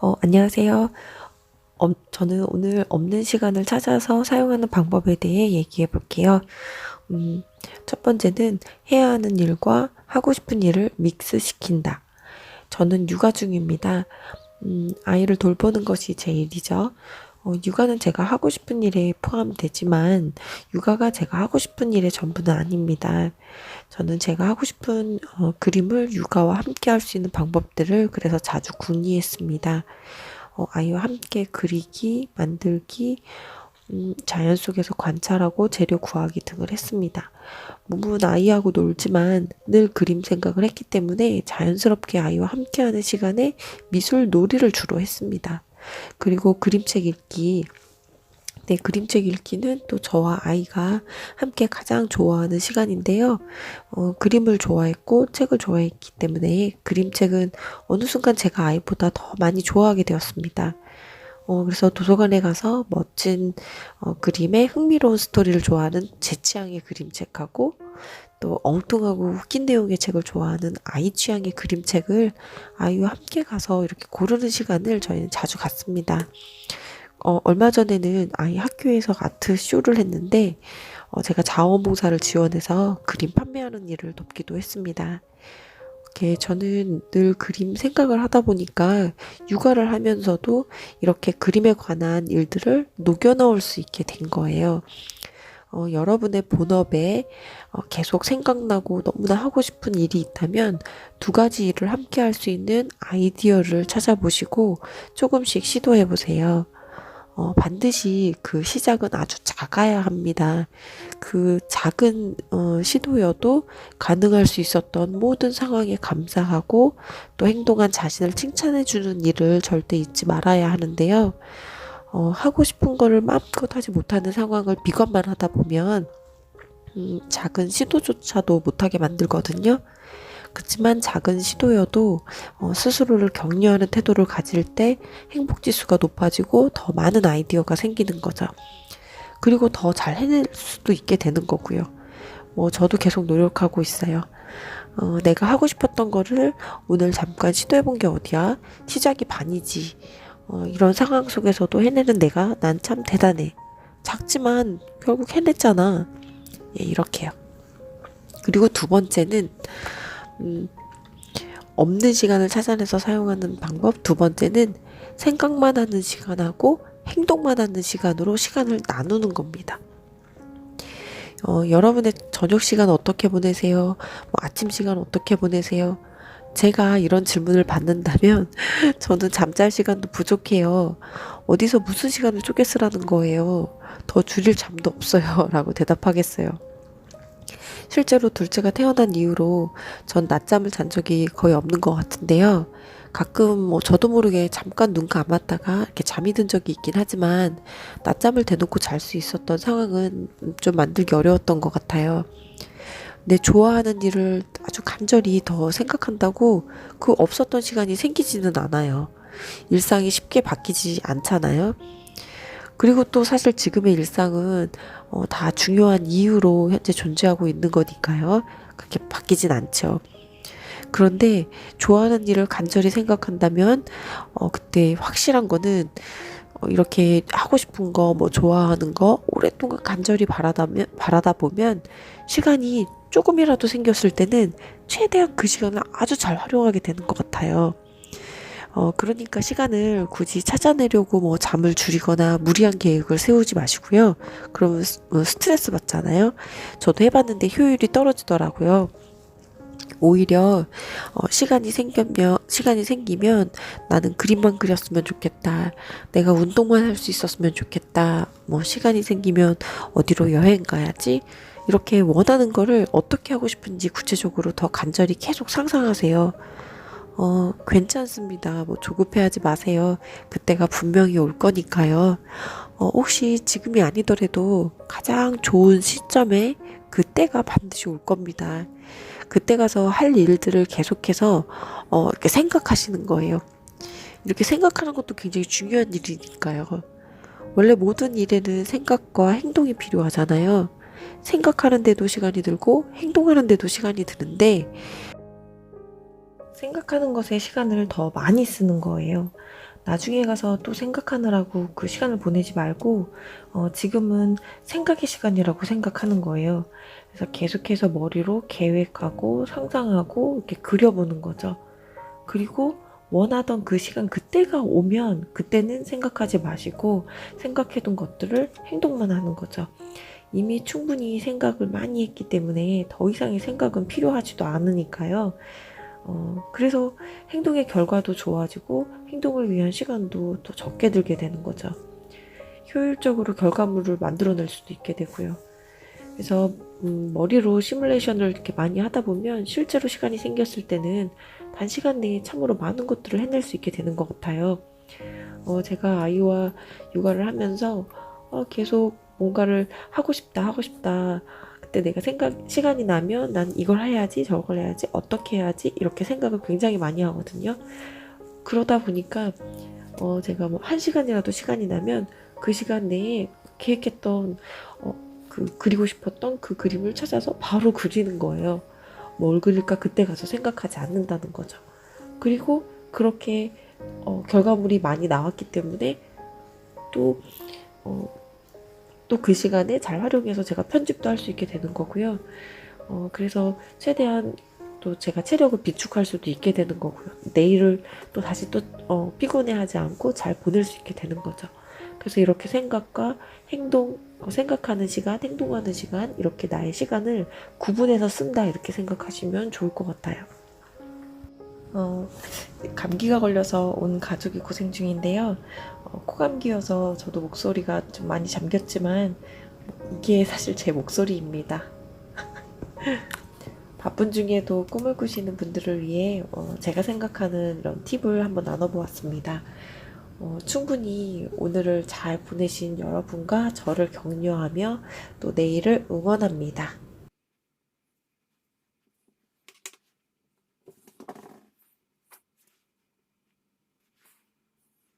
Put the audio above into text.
어, 안녕하세요. 엄- 저는 오늘 없는 시간을 찾아서 사용하는 방법에 대해 얘기해 볼게요. 음, 첫 번째는 해야 하는 일과 하고 싶은 일을 믹스시킨다. 저는 육아 중입니다. 음, 아이를 돌보는 것이 제 일이죠. 어, 육아는 제가 하고 싶은 일에 포함되지만, 육아가 제가 하고 싶은 일의 전부는 아닙니다. 저는 제가 하고 싶은 어, 그림을 육아와 함께 할 수 있는 방법들을 그래서 자주 궁리했습니다. 어, 아이와 함께 그리기, 만들기, 음, 자연 속에서 관찰하고 재료 구하기 등을 했습니다. 몸은 아이하고 놀지만 늘 그림 생각을 했기 때문에 자연스럽게 아이와 함께하는 시간에 미술 놀이를 주로 했습니다. 그리고 그림책 읽기. 네, 그림책 읽기는 또 저와 아이가 함께 가장 좋아하는 시간인데요. 어, 그림을 좋아했고 책을 좋아했기 때문에 그림책은 어느 순간 제가 아이보다 더 많이 좋아하게 되었습니다. 어, 그래서 도서관에 가서 멋진 어, 그림의 흥미로운 스토리를 좋아하는 제 취향의 그림책하고 또 엉뚱하고 웃긴 내용의 책을 좋아하는 아이 취향의 그림책을 아이와 함께 가서 이렇게 고르는 시간을 저희는 자주 갖습니다. 어, 얼마 전에는 아이 학교에서 아트 쇼를 했는데 어, 제가 자원봉사를 지원해서 그림 판매하는 일을 돕기도 했습니다. 이렇게 저는 늘 그림 생각을 하다 보니까 육아를 하면서도 이렇게 그림에 관한 일들을 녹여 넣을 수 있게 된 거예요. 어, 여러분의 본업에 어, 계속 생각나고 너무나 하고 싶은 일이 있다면 두 가지 일을 함께 할 수 있는 아이디어를 찾아보시고 조금씩 시도해 보세요. 어, 반드시 그 시작은 아주 작아야 합니다. 그 작은 어, 시도여도 가능할 수 있었던 모든 상황에 감사하고 또 행동한 자신을 칭찬해 주는 일을 절대 잊지 말아야 하는데요. 어, 하고 싶은 거를 마음껏 하지 못하는 상황을 비관만 하다 보면 음, 작은 시도조차도 못하게 만들거든요. 그렇지만 작은 시도여도 어, 스스로를 격려하는 태도를 가질 때 행복 지수가 높아지고 더 많은 아이디어가 생기는 거죠. 그리고 더 잘 해낼 수도 있게 되는 거고요. 뭐 저도 계속 노력하고 있어요. 어, 내가 하고 싶었던 거를 오늘 잠깐 시도해 본 게 어디야? 시작이 반이지. 어, 이런 상황 속에서도 해내는 내가 난 참 대단해. 작지만 결국 해냈잖아. 예, 이렇게요. 그리고 두 번째는 음, 없는 시간을 찾아내서 사용하는 방법. 두 번째는 생각만 하는 시간하고 행동만 하는 시간으로 시간을 나누는 겁니다. 어, 여러분의 저녁 시간 어떻게 보내세요? 뭐 아침 시간 어떻게 보내세요? 제가 이런 질문을 받는다면 저는 잠잘 시간도 부족해요. 어디서 무슨 시간을 쪼개 쓰라는 거예요. 더 줄일 잠도 없어요. 라고 대답하겠어요. 실제로 둘째가 태어난 이후로 전 낮잠을 잔 적이 거의 없는 것 같은데요. 가끔 뭐 저도 모르게 잠깐 눈 감았다가 이렇게 잠이 든 적이 있긴 하지만 낮잠을 대놓고 잘 수 있었던 상황은 좀 만들기 어려웠던 것 같아요. 내 좋아하는 일을 아주 간절히 더 생각한다고 그 없었던 시간이 생기지는 않아요. 일상이 쉽게 바뀌지 않잖아요. 그리고 또 사실 지금의 일상은 어, 다 중요한 이유로 현재 존재하고 있는 거니까요. 그렇게 바뀌진 않죠. 그런데 좋아하는 일을 간절히 생각한다면 어, 그때 확실한 거는 어, 이렇게 하고 싶은 거, 뭐 좋아하는 거 오랫동안 간절히 바라다면 바라다 보면 시간이 조금이라도 생겼을 때는 최대한 그 시간을 아주 잘 활용하게 되는 것 같아요. 어, 그러니까 시간을 굳이 찾아내려고 뭐 잠을 줄이거나 무리한 계획을 세우지 마시고요. 그러면 스- 어, 스트레스 받잖아요. 저도 해봤는데 효율이 떨어지더라고요. 오히려 어, 시간이 생기면 시간이 생기면 나는 그림만 그렸으면 좋겠다. 내가 운동만 할 수 있었으면 좋겠다. 뭐 시간이 생기면 어디로 여행 가야지. 이렇게 원하는 거를 어떻게 하고 싶은지 구체적으로 더 간절히 계속 상상하세요. 어, 괜찮습니다. 뭐 조급해하지 마세요. 그때가 분명히 올 거니까요. 어, 혹시 지금이 아니더라도 가장 좋은 시점에 그때가 반드시 올 겁니다. 그때 가서 할 일들을 계속해서 어, 이렇게 생각하시는 거예요. 이렇게 생각하는 것도 굉장히 중요한 일이니까요. 원래 모든 일에는 생각과 행동이 필요하잖아요. 생각하는데도 시간이 들고 행동하는데도 시간이 드는데 생각하는 것에 시간을 더 많이 쓰는 거예요. 나중에 가서 또 생각하느라고 그 시간을 보내지 말고 어, 지금은 생각의 시간이라고 생각하는 거예요. 그래서 계속해서 머리로 계획하고 상상하고 이렇게 그려보는 거죠. 그리고 원하던 그 시간 그때가 오면 그때는 생각하지 마시고 생각해둔 것들을 행동만 하는 거죠. 이미 충분히 생각을 많이 했기 때문에 더 이상의 생각은 필요하지도 않으니까요. 어, 그래서 행동의 결과도 좋아지고 행동을 위한 시간도 더 적게 들게 되는 거죠. 효율적으로 결과물을 만들어낼 수도 있게 되고요. 그래서 음, 머리로 시뮬레이션을 이렇게 많이 하다 보면 실제로 시간이 생겼을 때는 단시간 내에 참으로 많은 것들을 해낼 수 있게 되는 것 같아요. 어, 제가 아이와 육아를 하면서 어, 계속 뭔가를 하고 싶다, 하고 싶다. 그때 내가 생각, 시간이 나면 난 이걸 해야지, 저걸 해야지, 어떻게 해야지, 이렇게 생각을 굉장히 많이 하거든요. 그러다 보니까, 어, 제가 뭐 한 시간이라도 시간이 나면 그 시간 내에 계획했던, 어, 그 그리고 싶었던 그 그림을 찾아서 바로 그리는 거예요. 뭘 그릴까 그때 가서 생각하지 않는다는 거죠. 그리고 그렇게 어, 결과물이 많이 나왔기 때문에 또 어, 또 그 시간에 잘 활용해서 제가 편집도 할 수 있게 되는 거고요. 어, 그래서 최대한 또 제가 체력을 비축할 수도 있게 되는 거고요. 내일을 또 다시 또 어, 피곤해하지 않고 잘 보낼 수 있게 되는 거죠. 그래서 이렇게 생각과 행동, 어, 생각하는 시간, 행동하는 시간, 이렇게 나의 시간을 구분해서 쓴다, 이렇게 생각하시면 좋을 것 같아요. 어, 감기가 걸려서 온 가족이 고생 중인데요. 어, 코감기여서 저도 목소리가 좀 많이 잠겼지만, 이게 사실 제 목소리입니다. 바쁜 중에도 꿈을 꾸시는 분들을 위해 어, 제가 생각하는 이런 팁을 한번 나눠보았습니다. 어, 충분히 오늘을 잘 보내신 여러분과 저를 격려하며 또 내일을 응원합니다.